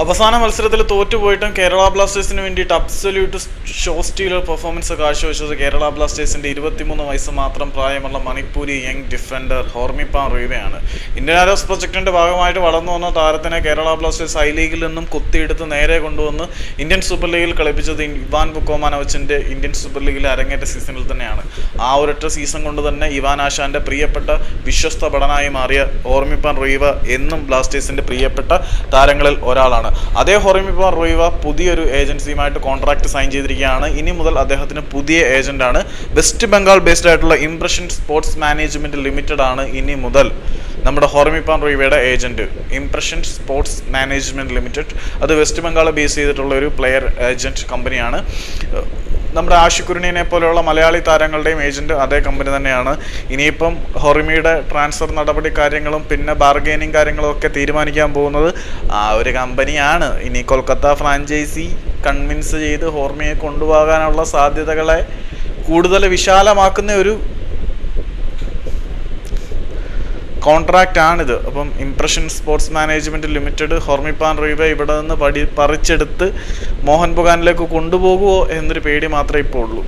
അവസാന മത്സരത്തിൽ തോറ്റുപോയിട്ടും കേരള ബ്ലാസ്റ്റേഴ്സിന് വേണ്ടിയിട്ട് അബ്സല്യൂട്ട് ഷോ സ്റ്റീലർ പെർഫോമൻസ് കാഴ്ചവെച്ചത് കേരള ബ്ലാസ്റ്റേഴ്സിന്റെ ഇരുപത്തിമൂന്ന് വയസ്സ് മാത്രം പ്രായമുള്ള മണിപ്പൂരി യങ് ഡിഫൻഡർ ഹോർമിപ്പാൻ റീവയാണ് ഇന്ത്യൻ ആരോസ് പ്രൊജക്ടിന്റെ ഭാഗമായിട്ട് വളർന്നു വന്ന താരത്തിനെ കേരള ബ്ലാസ്റ്റേഴ്സ് ഐ ലീഗിൽ നിന്നും കുത്തിയെടുത്ത് നേരെ കൊണ്ടുവന്ന് ഇന്ത്യൻ സൂപ്പർ ലീഗിൽ കളിപ്പിച്ചത് ഇവാൻ ബുക്കോമാനോവിച്ചിന്റെ ഇന്ത്യൻ സൂപ്പർ ലീഗിൽ അരങ്ങേറ്റ സീസണിൽ തന്നെയാണ്. ആ ഒരൊറ്റ സീസൺ കൊണ്ട് തന്നെ ഇവാൻ ആശാന്റെ പ്രിയപ്പെട്ട വിശ്വസ്ത ഭടനായി മാറിയ ഓർമിപ്പാൻ റീവ എന്നും ബ്ലാസ്റ്റേഴ്സിന്റെ പ്രിയപ്പെട്ട താരങ്ങളിൽ ഒരാളാണ്. അതേ ഹോർമിപ്പാൻ റോയിവ പുതിയൊരു ഏജൻസിയുമായിട്ട് കോൺട്രാക്ട് സൈൻ ചെയ്തിരിക്കുകയാണ്. ഇനി മുതൽ അദ്ദേഹത്തിന് പുതിയ ഏജന്റാണ് വെസ്റ്റ് ബംഗാൾ ബേസ്ഡ് ആയിട്ടുള്ള ഇംപ്രഷൻ സ്പോർട്സ് മാനേജ്മെന്റ് ലിമിറ്റഡ് ആണ് ഇനി മുതൽ. നമ്മുടെ Hormipam റോയിവയുടെ agent Impression Sports Management Limited അത് വെസ്റ്റ് ബംഗാളിൽ ബേസ് ചെയ്തിട്ടുള്ള ഒരു പ്ലെയർ ഏജന്റ് കമ്പനിയാണ് നമ്മുടെ ആഷിക്കുരുണിനെ പോലെയുള്ള മലയാളി താരങ്ങളുടെയും ഏജന്റ് അതേ കമ്പനി തന്നെയാണ്. ഇനിയിപ്പം ഹൊറിമിയുടെ ട്രാൻസ്ഫർ നടപടി കാര്യങ്ങളും പിന്നെ ബാർഗെയിനിങ് കാര്യങ്ങളും ഒക്കെ തീരുമാനിക്കാൻ പോകുന്നത് ആ ഒരു കമ്പനിയാണ് ഇനി കൊൽക്കത്ത ഫ്രാഞ്ചൈസി കൺവിൻസ് ചെയ്ത് ഹോർമിയെ കൊണ്ടുപോകാനുള്ള സാധ്യതകളെ കൂടുതൽ വിശാലമാക്കുന്ന ഒരു കോൺട്രാക്റ്റ് ആണിത്. അപ്പം impression sports management limited Hormipam Ruivah ഇവിടെ നിന്ന് പടി പറിച്ചെടുത്ത് മോഹൻ ബഗാനിലേക്ക് കൊണ്ടുപോകുമോ എന്നൊരു പേടി മാത്രമേ ഇപ്പോൾ ഉള്ളൂ.